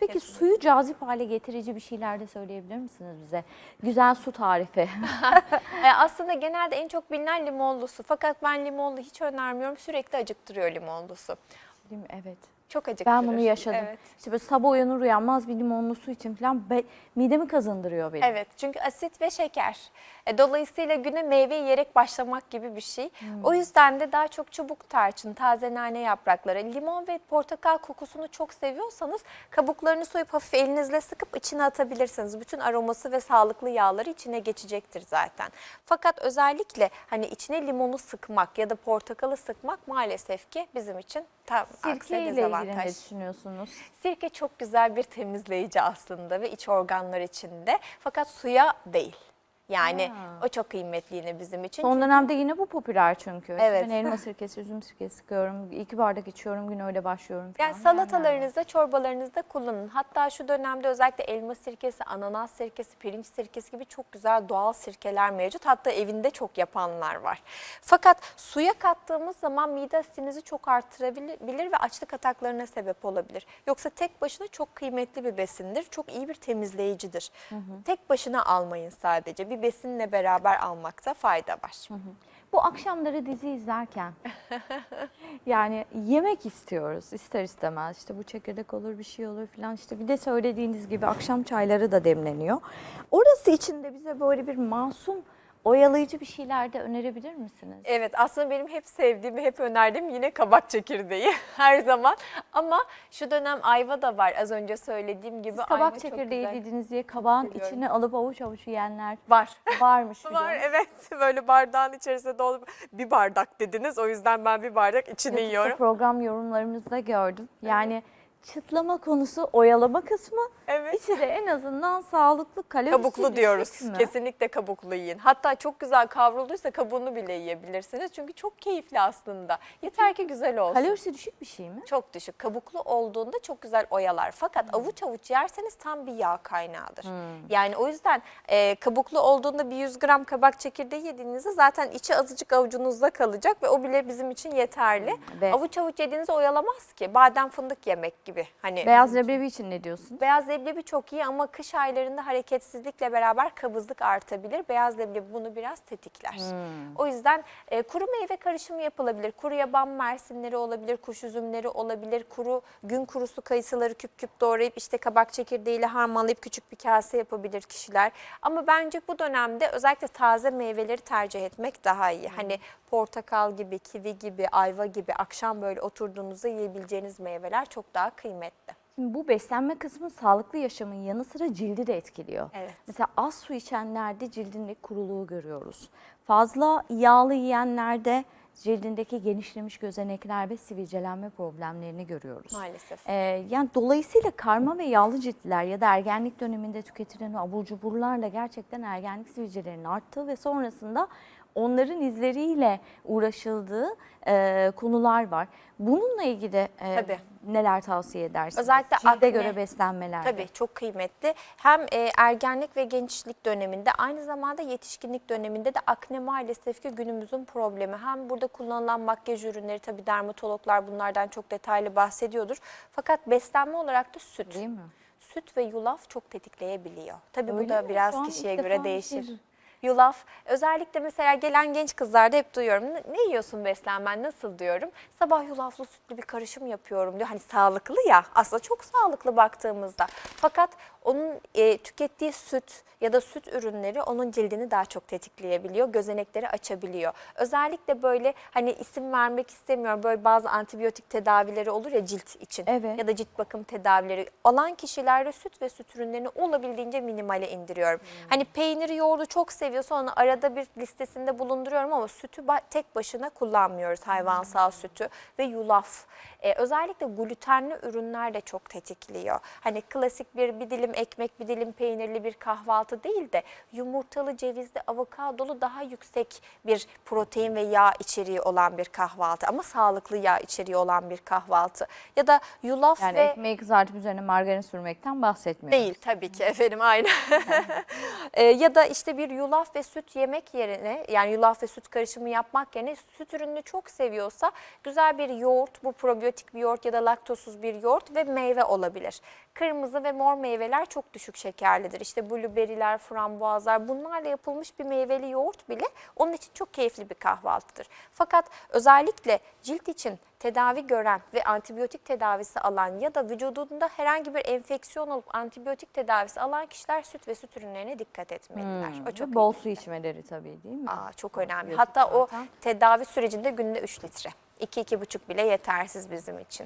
Peki Kesinlikle. suyu cazip hale getirici bir şeyler de söyleyebilir misiniz bize? Güzel su tarifi. E, aslında genelde en çok bilinen limonlu su. Fakat ben limonlu hiç önermiyorum. Sürekli acıktırıyor limonlu su. Değil mi? Evet. Çok acıktırır. Ben bunu yaşadım. Evet. İşte böyle sabah uyanır uyanmaz bir limonlu su için falan be- midemi kazındırıyor benim. Evet çünkü asit ve şeker. E, dolayısıyla güne meyve yiyerek başlamak gibi bir şey. O yüzden de daha çok çubuk tarçın, taze nane yaprakları, limon ve portakal kokusunu çok seviyorsanız kabuklarını soyup hafif elinizle sıkıp içine atabilirsiniz. Bütün aroması ve sağlıklı yağları içine geçecektir zaten. Fakat özellikle hani içine limonu sıkmak ya da portakalı sıkmak maalesef ki bizim için tam aksine Sirke dezavantaj. ne düşünüyorsunuz? Sirke çok güzel bir temizleyici aslında ve iç organlar içinde. Fakat suya değil. Yani o çok kıymetli yine bizim için. Son dönemde yine bu popüler çünkü. Evet. Ben elma sirkesi, üzüm sirkesi sıkıyorum. İki bardak içiyorum, gün öyle başlıyorum falan. Yani salatalarınızda, çorbalarınızda kullanın. Hatta şu dönemde özellikle elma sirkesi, ananas sirkesi, pirinç sirkesi gibi çok güzel doğal sirkeler mevcut. Hatta evinde çok yapanlar var. Fakat suya kattığımız zaman mide asidinizi çok artırabilir ve açlık ataklarına sebep olabilir. Yoksa tek başına çok kıymetli bir besindir. Çok iyi bir temizleyicidir. Tek başına almayın sadece. Bir besinle beraber almakta fayda var. Bu akşamları dizi izlerken yani yemek istiyoruz ister istemez. İşte bu çekirdek olur bir şey olur falan işte bir de söylediğiniz gibi akşam çayları da demleniyor. Orası için de bize böyle bir masum oyalayıcı bir şeyler de önerebilir misiniz? Evet aslında benim hep sevdiğim hep önerdiğim yine kabak çekirdeği her zaman. Ama şu dönem ayva da var az önce söylediğim gibi. Siz ayva kabak çok çekirdeği güzel. dediğiniz diye kabağın Seviyorum. içine alıp avuç avuç yiyenler Var. varmış. Var biliyorum. evet böyle bardağın içerisinde dolu bir bardak dediniz o yüzden ben bir bardak içini yiyorum. program yorumlarımızda gördüm. Yani çıtlama konusu oyalama kısmı. Evet. İçi de en azından sağlıklı kalorisi Kabuklu diyoruz. mü? Kesinlikle kabuklu yiyin. Hatta çok güzel kavrulduysa kabuğunu bile yiyebilirsiniz. Çünkü çok keyifli aslında. Yeter ki güzel olsun. Kalorisi düşük bir şey mi? Çok düşük. Kabuklu olduğunda çok güzel oyalar. Fakat avuç avuç yerseniz tam bir yağ kaynağıdır. Yani o yüzden e, kabuklu olduğunda bir 100 gram kabak çekirdeği yediğinizde zaten içi azıcık avucunuzda kalacak ve o bile bizim için yeterli. Ve- Avuç avuç yediğinizde oyalamaz ki. Badem fındık yemek gibi. Hani Beyaz leblebi için ne diyorsun? Beyaz leblebi çok iyi ama kış aylarında hareketsizlikle beraber kabızlık artabilir. Beyaz leblebi bunu biraz tetikler. Hmm. O yüzden e, kuru meyve karışımı yapılabilir. Kuru yaban mersinleri olabilir, kuş üzümleri olabilir, kuru gün kurusu kayısıları küp küp doğrayıp işte kabak çekirdeğiyle harmanlayıp küçük bir kase yapabilir kişiler. Ama bence bu dönemde özellikle taze meyveleri tercih etmek daha iyi. Hani portakal gibi, kivi gibi, ayva gibi akşam böyle oturduğunuzda yiyebileceğiniz meyveler çok daha kıymetli. Şimdi bu beslenme kısmı sağlıklı yaşamın yanı sıra cildi de etkiliyor. Evet. Mesela az su içenlerde cildindeki kuruluğu görüyoruz. Fazla yağlı yiyenlerde cildindeki genişlemiş gözenekler ve sivilcelenme problemlerini görüyoruz. Maalesef. Ee, yani dolayısıyla karma ve yağlı ciltliler ya da ergenlik döneminde tüketilen abur cuburlarla gerçekten ergenlik sivilcelerinin arttığı ve sonrasında onların izleriyle uğraşıldığı e, konular var. Bununla ilgili e, Tabii. neler tavsiye edersiniz? Özellikle Cilde akne. göre beslenmelerde. Tabii çok kıymetli. Hem e, ergenlik ve gençlik döneminde aynı zamanda yetişkinlik döneminde de akne maalesef ki günümüzün problemi. Hem burada kullanılan makyaj ürünleri tabii dermatologlar bunlardan çok detaylı bahsediyordur. Fakat beslenme olarak da süt. Değil mi? Süt ve yulaf çok tetikleyebiliyor. Tabii bu Öyle da mi? biraz Şu kişiye göre defa değişir. duydum. Yulaf özellikle mesela gelen genç kızlarda hep duyuyorum. Ne, yiyorsun beslenmen nasıl diyorum. Sabah yulaflı sütlü bir karışım yapıyorum diyor. Hani sağlıklı ya aslında çok sağlıklı baktığımızda. Fakat onun e, tükettiği süt ya da süt ürünleri onun cildini daha çok tetikleyebiliyor. Gözenekleri açabiliyor. Özellikle böyle hani isim vermek istemiyorum. Böyle bazı antibiyotik tedavileri olur ya cilt için. Evet. Ya da cilt bakım tedavileri olan kişilerde süt ve süt ürünlerini olabildiğince minimale indiriyorum. Hani peyniri yoğurdu çok seviyorsa onu arada bir listesinde bulunduruyorum ama sütü tek başına kullanmıyoruz hayvansal sütü ve yulaf. Ee, özellikle glutenli ürünler de çok tetikliyor. Hani klasik bir bir dilim ekmek bir dilim peynirli bir kahvaltı değil de yumurtalı cevizli avokadolu daha yüksek bir protein ve yağ içeriği olan bir kahvaltı ama sağlıklı yağ içeriği olan bir kahvaltı. Ya da yulaf Yani ve ekmeği kızartıp üzerine margarin sürmekten bahsetmiyoruz. Değil tabii ki efendim aynı. Ee, ya da işte bir yulaf ve süt yemek yerine yani yulaf ve süt karışımı yapmak yerine süt ürününü çok seviyorsa güzel bir yoğurt bu probiyotik bir yoğurt ya da laktozsuz bir yoğurt ve meyve olabilir. kırmızı ve mor meyveler çok düşük şekerlidir. İşte blueberry'ler, frambuazlar bunlarla yapılmış bir meyveli yoğurt bile onun için çok keyifli bir kahvaltıdır. Fakat özellikle cilt için tedavi gören ve antibiyotik tedavisi alan ya da vücudunda herhangi bir enfeksiyon olup antibiyotik tedavisi alan kişiler süt ve süt ürünlerine dikkat etmeliler. O Ve çok bol su içmeleri tabii değil mi? Aa, çok önemli. Hatta o zaten. tedavi sürecinde günde 3 litre. 2-2,5 bile yetersiz bizim için.